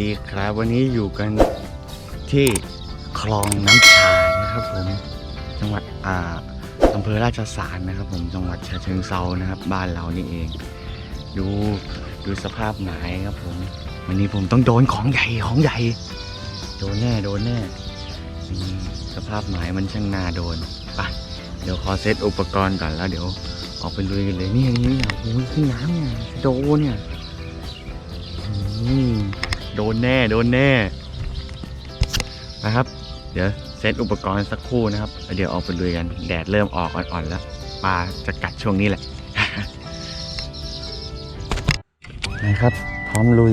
ดีครับ วันนี้อยู่กันที่คลองน้ำชานะครับผมจังหวัดอ่าอำเภอราชสารนะครับ ผมจังหวัดฉะเชิงเซานะครับ บ้านเรานี่เอง ดูดูสภาพหมายครับผมวันนี้ผมต้องโดนของใหญ่ของใหญ่ โดนแน่โดนแน่สภาพหมายมันช่างน่าโดนไปเดี๋ยวขอเซตอุปกรณ์ก่อนแล้วเดี๋ยวออกไปลุยกันเลยนี่นี่เนี่ยโอ้ยขึ้นน้ำเนี่ยโดนเนี่ย อืม โดนแน่โดนแน่นะครับ เดี๋ยวเซตอุปกรณ์สักครู่นะครับ เดี๋ยวออกไปลุยกันแดดเริ่มออกอ่อนๆแล้วปลาจะกัดช่วงนี้แหละนะครับ พร้อมลุย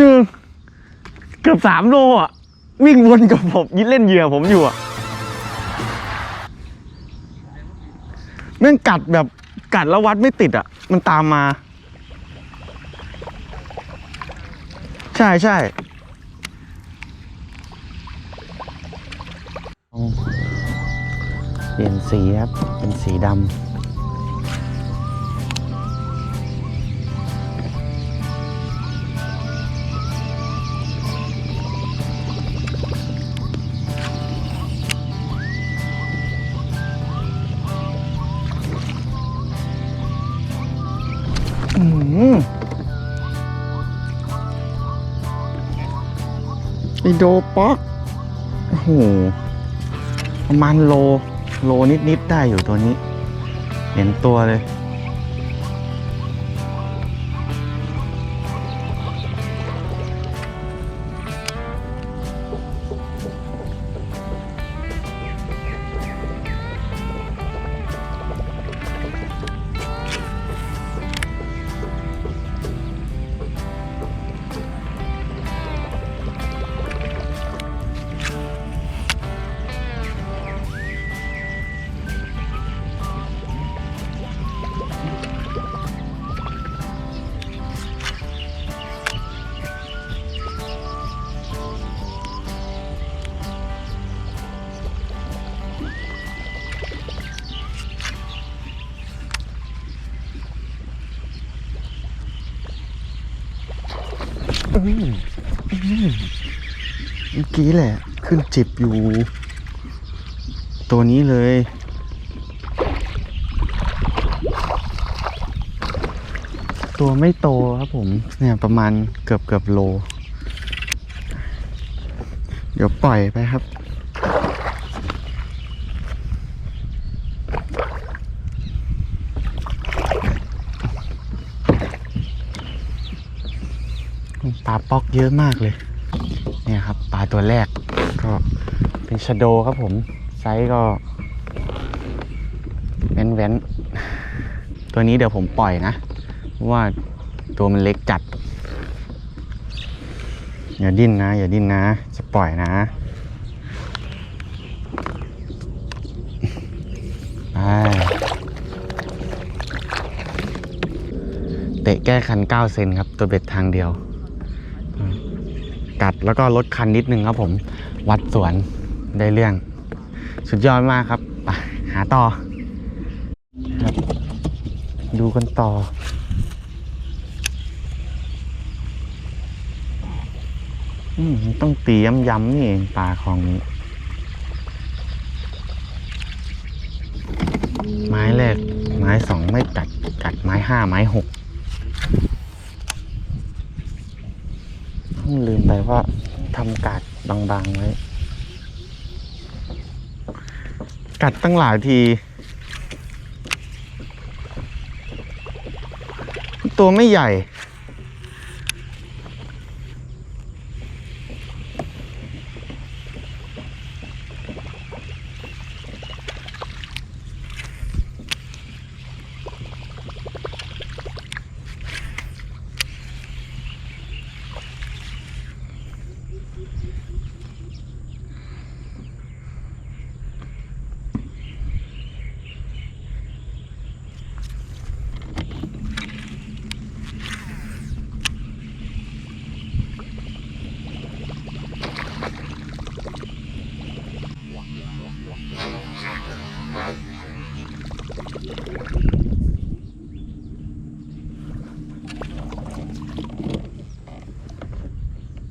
หนึ่งเกือบสามโลอะ วิ่งวนกับผมยิงเล่นเหยื่อผมอยู่อะแม่งกัดแบบกัดแล้ววัดไม่ติดอะ มันตามมา ใช่ใช่เปลี่ยนสีครับ เป็นสีดำ ไอโดป๊อกโอ้โหประมาณโล โลนิดๆได้อยู่ตัวนี้ เห็นตัวเลย เมื่อกี้แหละ ขึ้นจิบอยู่ ตัวนี้เลย ตัวไม่โตครับผม เนี่ยประมาณเกือบเกือบโล เดี๋ยวปล่อยไปครับ ปลาป๊อกเยอะมากเลย เนี่ยครับปลาตัวแรกก็เป็นชะโดครับผม ไซส์ก็แว้นแว้นๆตัวนี้เดี๋ยวผมปล่อยนะเพราะว่าตัวมันเล็กจัด อย่าดิ้นนะ อย่าดิ้นนะ จะปล่อยนะไปเตะแก้คัน 9 เซนครับ ตัวเบ็ดทางเดียว กัดแล้วก็ลดคันนิดนึงครับผมวัดสวนได้เรื่อง สุดยอดมากครับไปหาต่อครับดูกันต่อ อืมต้องตีย้ำๆนี่เองปลาคลองนี้ ไม้แรก ไม้สองไม่กัด กัดไม้ห้าไม้หกเพิ่ว่าทำกัดบางๆไว้ กัดตั้งหลายที ตัวไม่ใหญ่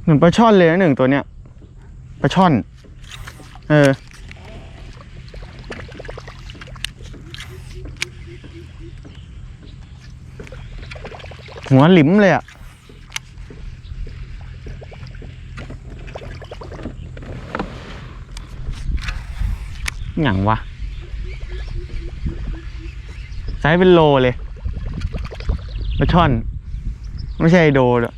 มือนปลาช่อนเลยนะหนึ่งตัวเนี้ยปลาช่อน เออ หัวหลิมเลยอะหยังวะไซส์เป็นโลเลยปลาช่อน ไม่ใช่โดด้วย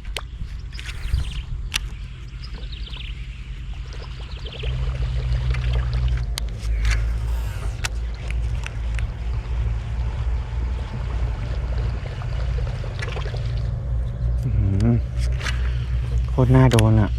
อื้อหือโค ตรน่าโดนอะ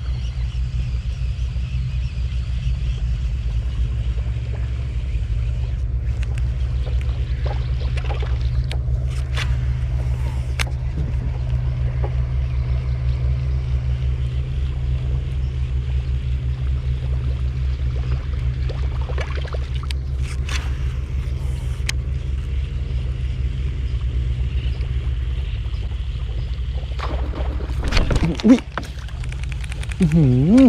อุ้ยอื้อหือ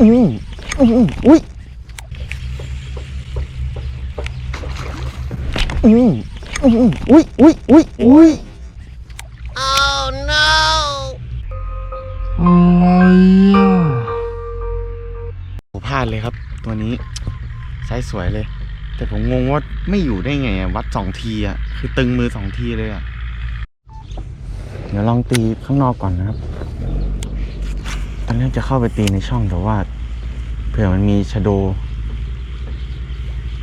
อืมอืมอุ้ย อืมอืมอุ้ยอุ้ยอุ้ยอุ้ย Oh no! อะไรอะพลาดเลยครับ ตัวนี้ไซส์สวยเลย แต่ผมงงว่าไม่อยู่ได้ไงอะวัดสองทีอะคือตึงมือสองทีเลยอะเดี๋ยวลองตีข้างนอกก่อนนะครับ ตอนแรกจะเข้าไปตีในช่องแต่ว่า เผื่อมันมีชะโด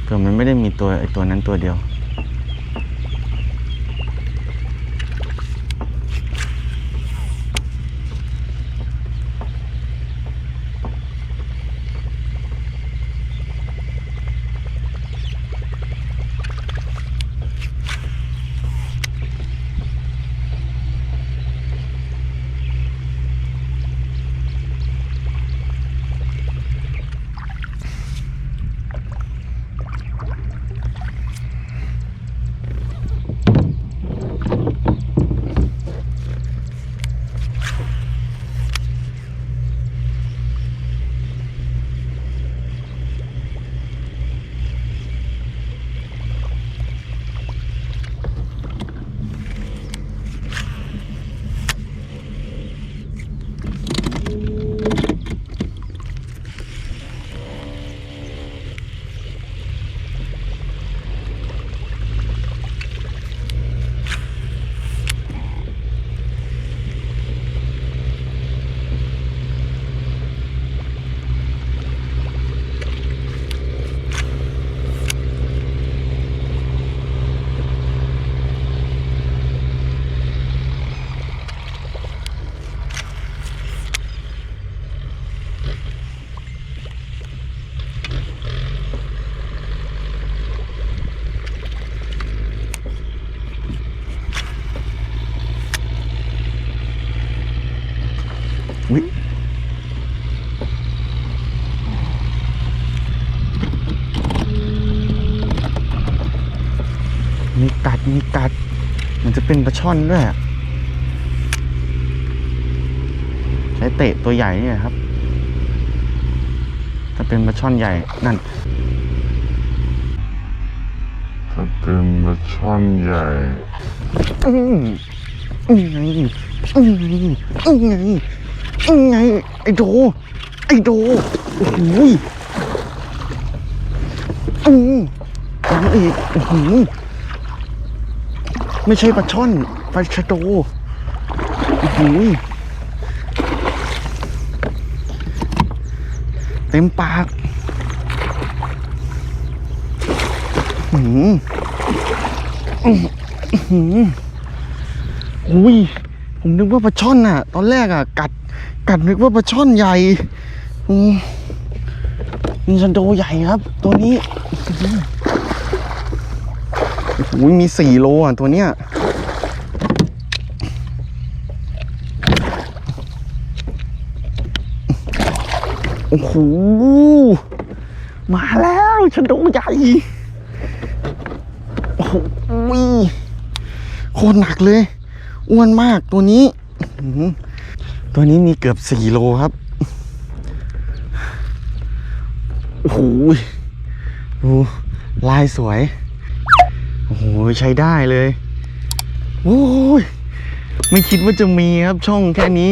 เผื่อมันไม่ได้มีตัวไอตัวนั้นตัวเดียว ลาช่อนด้วยอะใช้เตะตัวใหญ่เนี่ยครับ ถ้าเป็นปลาช่อนใหญ่นั่น ถ้าเป็นปลาช่อนใหญ่อืมอืมไงอืมไงอืมไงอืมไงไอ้โด ไอ้โดโอ้โหยอืมยังอีกโอ้โหย ไม่ใช่ปลาช่อนปลาชะโดโอ้โหยเต็มปากหืมหืมอุ้ยผมนึกว่าปลาช่อนน่ะ ตอนแรกอะ กัด กัดนึกว่าปลาช่อนใหญ่อืมมีชันโดใหญ่ครับ ตัวนี้ โอ้ยมีสี่โลอะตัวเนี้ยโอ้โห มาแล้วชันโดใหญ่ โอ้โหโคตรหนักเลย อ้วนมากตัวนี้ ตัวนี้มีเกือบสี่โลครับ โอ้โหดูลายสวย ใช้ได้เลย โอ้ย ไม่คิดว่าจะมีครับช่องแค่นี้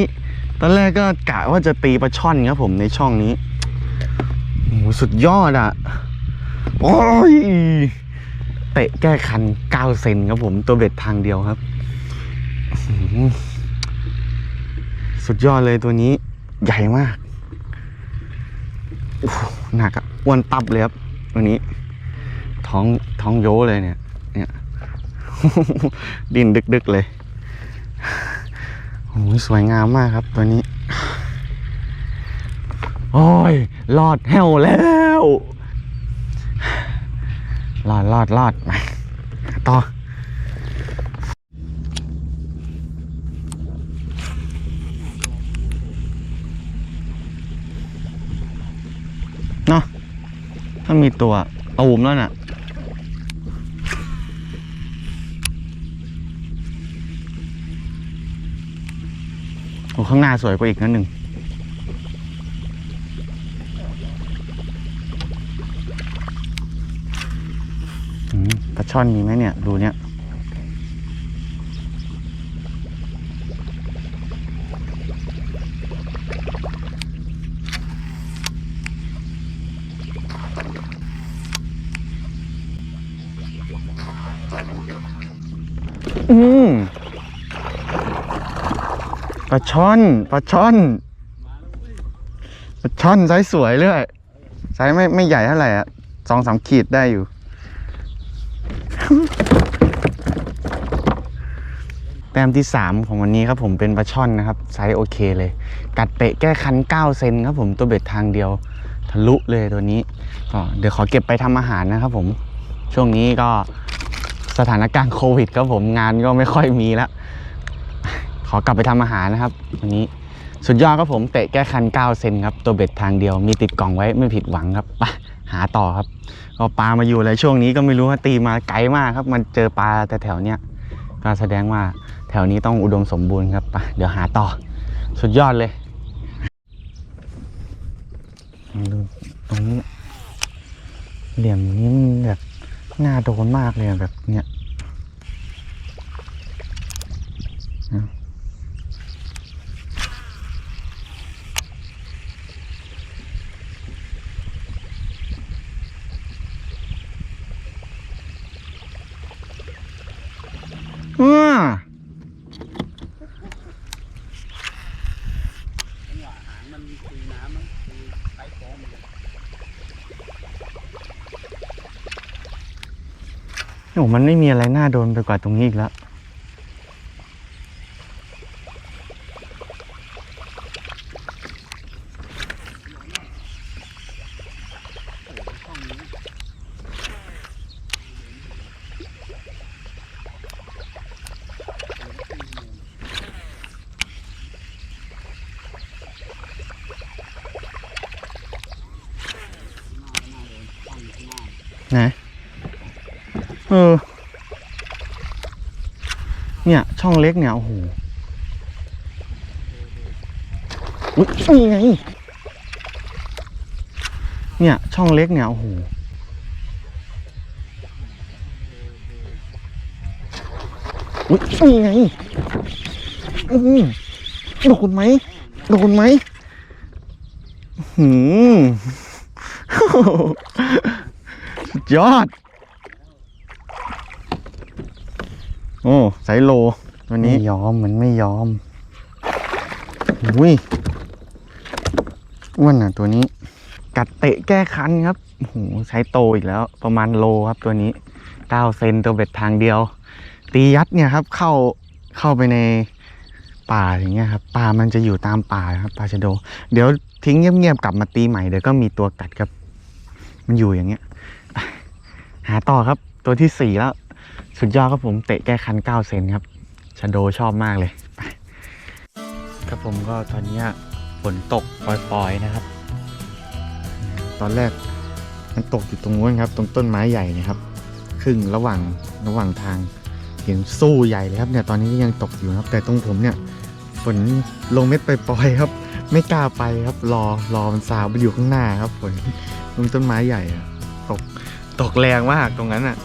ตอนแรกก็กะว่าจะตีปลาช่อนครับผมในช่องนี้โอ้โหสุดยอดอะ โอ้ย เตะแก้คัน 9 เซนครับผมตัวเบ็ดทางเดียวครับอื้อหือสุดยอดเลยตัวนี้ ใหญ่มากหหนักอะอ้วนตับเลยครับตัวนี้ ท้องท้องโยเลยเนี่ย เนี่ย ดินดึกๆเลยโอ้สวยงามมากครับตัวนี้ โอ้ยรอดแห้วแล้วรอดรอดรอดมาต่อเนาะถ้ามีตัวตูมแล้วน่ะอ้ ข้างหน้าสวยกว่าอีกนั่นหนึ่งปลาช่อนมีไหมเนี่ย ดูเนี่ย อืมปลา ช่อนปลาช่อนปลาช่อนไซส์สวยเลยไซส์ไม่ไม่ใหญ่เท่าไหร่อะสองสามขีดได้อยู่ แต้มที่ 3 ของวันนี้ครับผมเป็นปลาช่อนนะครับ ไซส์โอเคเลย กัดเตะแก้คัน 9 เซนครับผมตัวเบ็ดทางเดียว ทะลุเลยตัวนี้ก็เดี๋ยวขอเก็บไปทำอาหารนะครับผมช่วงนี้ก็สถานการณ์โควิดครับผมงานก็ไม่ค่อยมีแล้ว ขอกลับไปทำอาหารนะครับวันนี้สุดยอดครับผมเตะแก้คัน 9 เซนครับ ตัวเบ็ดทางเดียวมีติดกล่องไว้ไม่ผิดหวังครับไปหาต่อครับ ก็ปลามาอยู่อะไรช่วงนี้ก็ไม่รู้ว่าตีมาไกลมากครับ มันเจอปลาแต่แถวเนี้ยก็แสดงว่าแถวนี้ต้องอุดมสมบูรณ์ครับไปเดี๋ยวหาต่อ สุดยอดเลยดูตรงนี้เหลี่ยมนี้มันแบบน่าโดนมากเลยแบบเนี้ยเอาอ้า โอ้มันไม่มีอะไรน่าโดนไปกว่าตรงนี้อีกแล้ว ไหน เออ เนี่ย ช่องเล็กเนี่ยโอ้โหอุ๊ยนี่ไงเนี่ย ช่องเล็กเนี่ยโอ้โหอุ๊ยนี่ไงอื้อหือโดนไหมโดนไหมหืมยอด โอ้สายโลตัวนี้ไม่ยอมมันไม่ยอมอุ้ยอ้วนอะตัวนี้ กัดเตะแก้คันครับโอ้โหใช้โตอีกแล้ว ประมาณโลครับตัวนี้เก้าเซนตัวเบ็ดทางเดียว ตียัดเนี่ยครับ เข้าเข้าไปในป่าอย่างเงี้ยครับป่ามันจะอยู่ตามป่าครับปลาชะโด เดี๋ยวทิ้งเงียบๆกลับมาตีใหม่เดี๋ยวก็มีตัวกัดครับ มันอยู่อย่างเงี้ยหาต่อครับตัวที่สี่แล้ว สุดยอดครับผมเตะแก้คันเก้าเซนครับชาโดชอบมากเลยครับผมก็ตอนนี้ฝนตกปล่อยๆนะครับ ตอนแรกมันตกอยู่ตรงนู้นครับ ตรงต้นไม้ใหญ่นะครับ ครึ่งระหว่างระหว่างทางเห็นสู้ใหญ่เลยครับเนี่ยตอนนี้ก็ยังตกอยู่ครับ แต่ตรงผมเนี่ยฝนลงเม็ดปล่อยๆครับ ไม่กล้าไปครับรอรอมันซาวไปอยู่ข้างหน้าครับฝนตรงต้นไม้ใหญ่อะตกตกแรงมากตรงนั้นอะ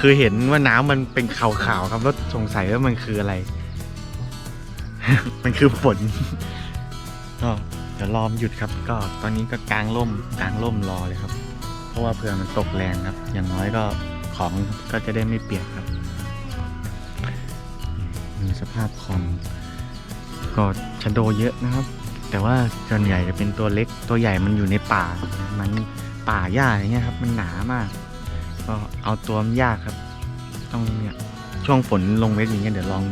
คือเห็นว่าน้ำมันเป็นขาวๆครับแล้วสงสัยว่ามันคืออะไร มันคือฝนก็เดี๋ยวรอมหยุดครับ ก็ตอนนี้ก็กางร่มกางร่มรอเลยครับ เพราะว่าเผื่อมันตกแรงครับ อย่างน้อยก็ของก็จะได้ไม่เปียกครับมีสภาพของก็ชะโดเยอะนะครับ แต่ว่าส่วนใหญ่จะเป็นตัวเล็กตัวใหญ่มันอยู่ในป่ามันป่าหญ้าอย่างเงี้ยครับ มันหนามาก ก็เอาตัวมันยากครับ ต้องเนี่ยช่วงฝนลงเม็ดอย่างเงี้ยเดี๋ยวลอง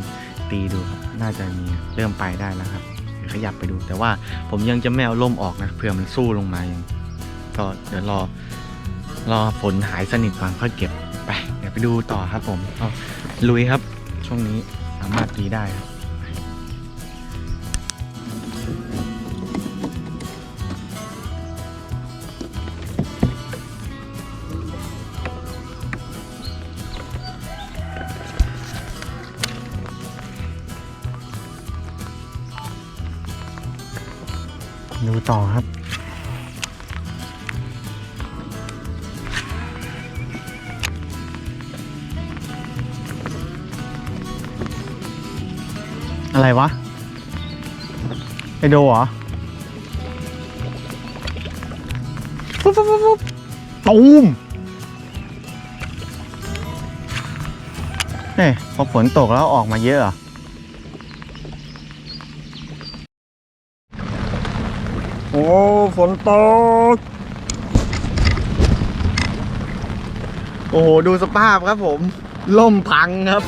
ตีดูครับ น่าจะมีเริ่มไปได้แล้วครับเดี๋ยวขยับไปดู แต่ว่าผมยังจะไม่เอาล่มออกนะเผื่อมันสู้ลงมาอย่างก็เดี๋ยวรอรอฝนหายสนิทก่อนค่อยเก็บไป เดี๋ยวไปดูต่อครับผมก็ลุยครับ ช่วงนี้สามารถตีได้ครับ ต่อครับอะไรวะ ไอโดเหรอปุ๊บปุ๊บปุ๊บปุ๊บตูมเฮ้ยพอฝนตกแล้วออกมาเยอะเหรอ โอ้ฝนตก โอ้โห ดูสภาพครับผม ล่มพังครับ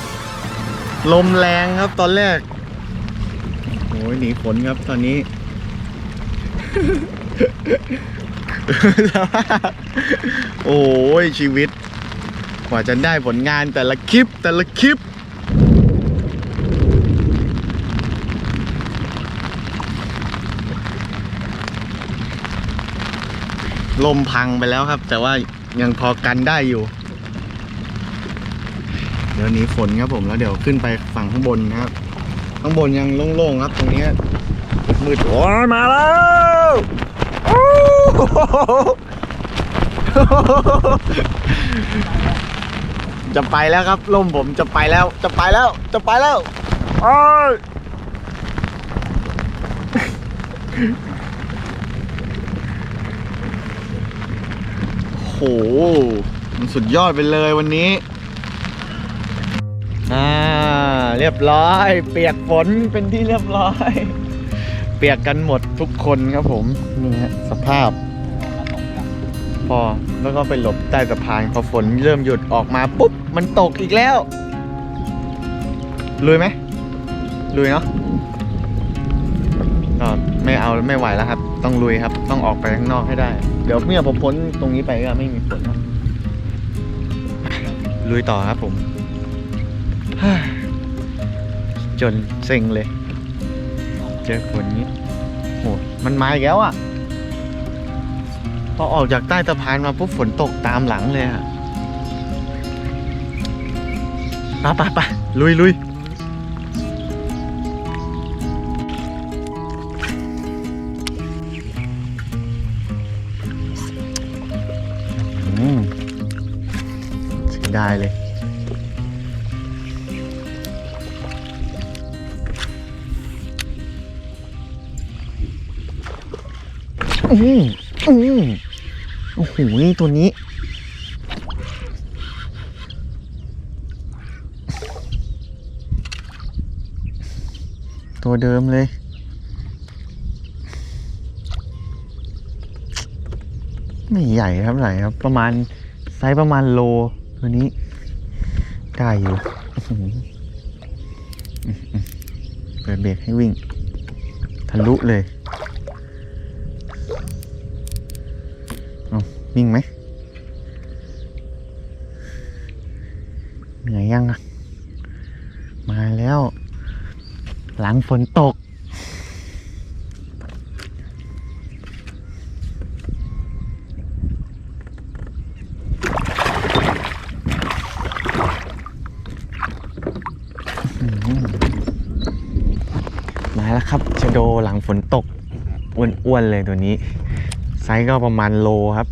ลมแรงครับตอนแรกโอ้ยหนีฝนครับตอนนี้โอ้ยชีวิต กว่าจะได้ผลงานแต่ละคลิปแต่ละคลิป ลมพังไปแล้วครับ แต่ว่ายังพอกันได้อยู่ เดี๋ยวนี้ฝนครับผมแล้วเดี๋ยวขึ้นไปฝั่งข้างบนนะครับ ข้างบนยังโล่งๆครับ ตรงนี้มืดโอ้ยมาแล้วจะไปแล้วครับลมผมจะไปแล้ว จะไปแล้ว จะไปแล้วโอ้ย โห มันสุดยอดไปเลยวันนี้ อ่า เรียบร้อย เปียกฝนเป็นที่เรียบร้อย เปียกกันหมดทุกคนครับผมนี่ฮะสภาพ พอแล้วก็ไปหลบใต้สะพานพอฝนเริ่มหยุดออกมาปุ๊บ มันตกอีกแล้วลุยไหมลุยเนาะก็ไม่เอาไม่ไหวแล้วครับ ต้องลุยครับ ต้องออกไปข้างนอกให้ได้ เดี๋ยวเมื่อผมพ้นตรงนี้ไปก็ไม่มีฝนครับลุยต่อครับผม จนเซ็งเลย เจอฝนนี้โหมันมาอีกแล้วอะ พอออกจากใต้สะพานมาปุ๊บฝนตกตามหลังเลยอะไปไปไปลุยลุย ได้เลย อืมอืมโอ้โห นี่ตัวนี้ ตัวเดิมเลยไม่ใหญ่เท่าไหร่ครับ ประมาณไซส์ประมาณโล วนี้ ได้อยู่เปิดเบรกให้วิ่ง ทะลุเลยเอาวิ่งไหมเหนื่อยยังอะมาแล้ว หลังฝนตก แล้วครับชะโดหลังฝนตกอ้วนๆเลยตัวนี้ ไซส์ก็ประมาณโลครับ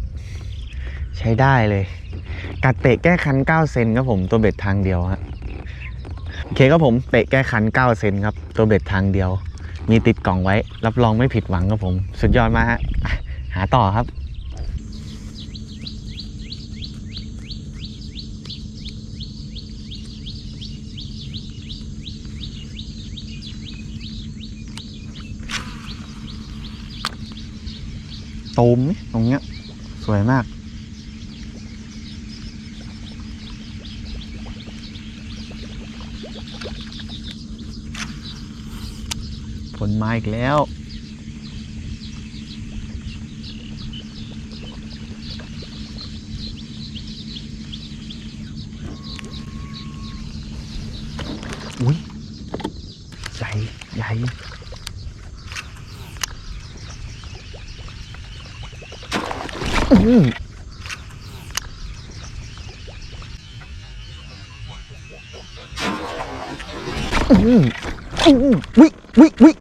ใช้ได้เลยกัดเตะแก้คัน 9 เซนครับผมตัวเบ็ดทางเดียวฮะโอเคครับผมเตะแก้คัน 9 เซนครับ ตัวเบ็ดทางเดียว มีติดกล่องไว้ รับรองไม่ผิดหวังครับผม สุดยอดมากฮะอะหาต่อครับ ตูมนี่ตรงเนี้ย สวยมาก ผลไมาอีกแล้ว อุ้ยใหญ่ ใหญ่ อืมอืมอืมวิวิวิ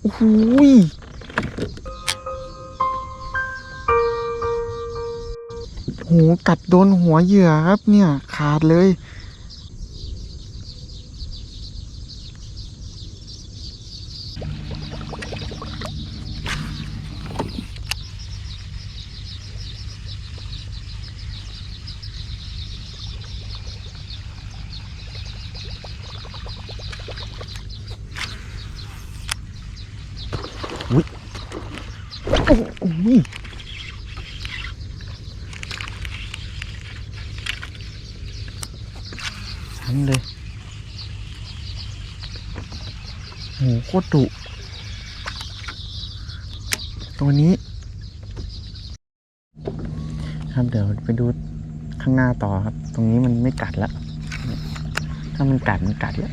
โอ้โหยโหกัดโดนหัวเหยื่อครับเนี่ย ขาดเลย ทั้งเลยโหโคตรดุตัวนี้ ครับเดี๋ยวไปดูข้างหน้าต่อครับ ตรงนี้มันไม่กัดแล้ว ถ้ามันกัดมันกัดแล้ว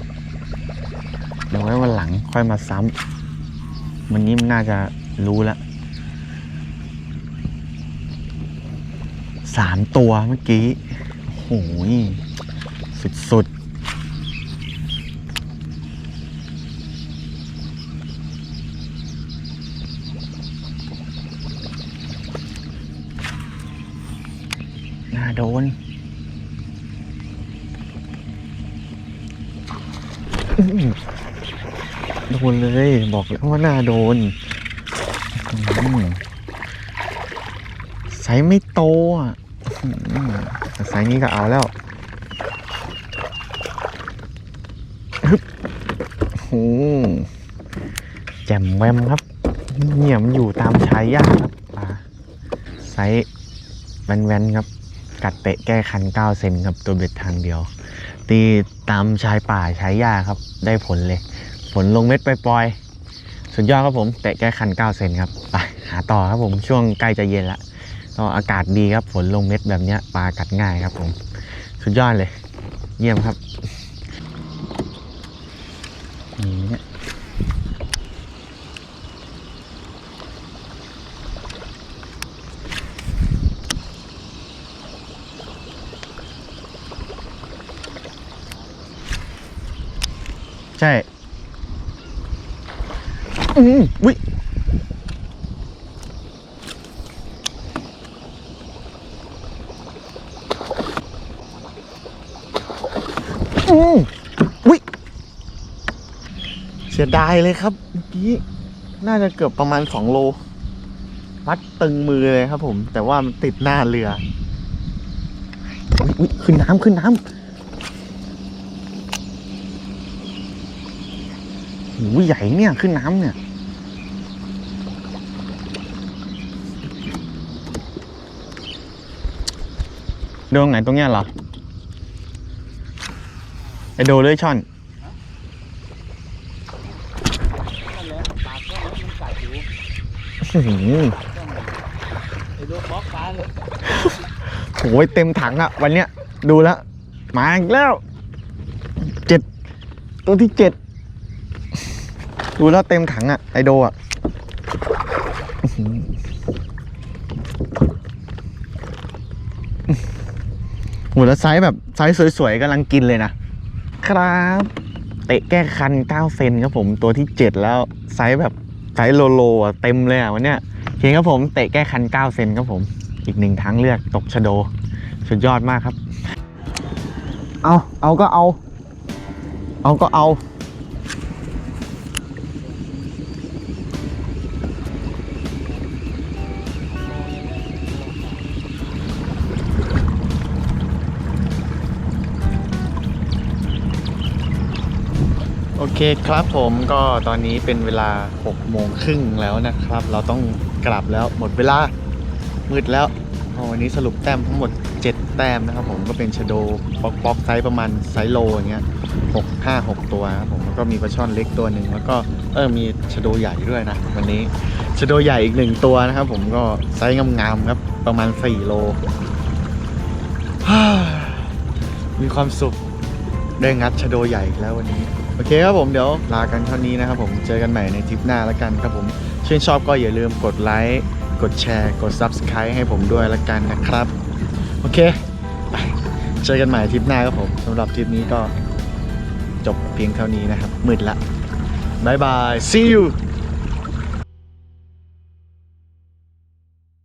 เดี๋ยวไว้วันหลังค่อยมาซ้ำวันนี้มันน่าจะรู้แล้ว สามตัวเมื่อกี้โอ้โหยสุดๆน่าโดนโดนเลย บอกแล้วว่าน่าโดนอืมไซส์ไม่โตอะ อืมแต่ไซส์นี้ก็เอาแล้วฮึบโอ้โหแจ่มแวมครับเหนี่ยมอยู่ตามชายหญ้าครับปลาไซส์แวนๆครับ กัดเตะแก้คัน 9 เซนครับ ตัวเบ็ดทางเดียว ตีตามชายป่าชายหญ้าครับ ได้ผลเลย ผลลงเม็ดไปปล่อยๆสุดยอดครับผม เตะแก้คัน 9 เซนครับ ไป หาต่อครับผมช่วงใกล้จะเย็นละ ก็อากาศดีครับฝนลงเม็ดแบบนี้ปลากัดง่ายครับผม สุดยอดเลย เยี่ยมครับนี่เนี่ยใช่ อืมวิ อืมอุ้ยเสีย ดายเลยครับเมื่อกี้น่าจะเกือบประมาณสองโลวัดตึงมือเลยครับ ผม แต่ว่ามันติดหน้าเรืออุ๊ยอุ๊ยขึ้นน้ำขึ้นน้ำหูใหญ่เนี่ยขึ้นน้ำเนี่ยโดนไหนตรงเนี้ยเหรอไอโดเลยช่อน อื้อหือ โอ้ยเต็มถังอะวันเนี้ยดูแล้วมาอีกแล้วเจ็ดตัวที่เจ็ดดูแล้วเต็มถังอะไอโดอะหือโหแล้วไซส์แบบไซส์สวยๆกำลังกินเลยนะครับ เตะแก้คัน 9 เซนครับผมตัวที่ 7 แล้ว ไซส์แบบไซส์โลโลอะเต็มเลยอะวันเนี้ยเอเคครับผมเตะแก้คัน 9 เซนครับผม อีกหนึ่งทางเลือกตกชะโด สุดยอดมากครับ เอาเอาก็เอา เอาก็เอา โอเคครับผมก็ตอนนี้เป็นเวลา6โมงครึ่งแล้วนะครับ เราต้องกลับแล้วหมดเวลามืดแล้ววันนี้สรุปแต้มทั้งหมด 7 แต้มนะครับผมก็เป็นชโดปอกปอกไซส์ประมาณไซส์โลอย่างเงี้ยหกห้าหกตัวครับผมแล้วก็มีปลาช่อนเล็กตัวหนึ่งแล้วก็เออมีชโดใหญ่ด้วยนะ วันนี้ชโดใหญ่อีกหนึ่งตัวนะครับผมก็ไซส์งามๆครับประมาณ 4 โล มีความสุขได้งัดชโดใหญ่แล้ววันนี้ โอเคครับผมเดี๋ยวลากันเท่านี้นะครับผมเจอกันใหม่ในทริปหน้าแล้วกันครับผมชื่นชอบก็อย่าลืมกดไลค์กดแชร์กด Subscribe ให้ผมด้วยแล้วกันนะครับ โอเคไปเจอกันใหม่ทริปหน้าครับผมสำหรับทริปนี้ก็จบเพียงเท่านี้นะครับมืดละบายบาย see you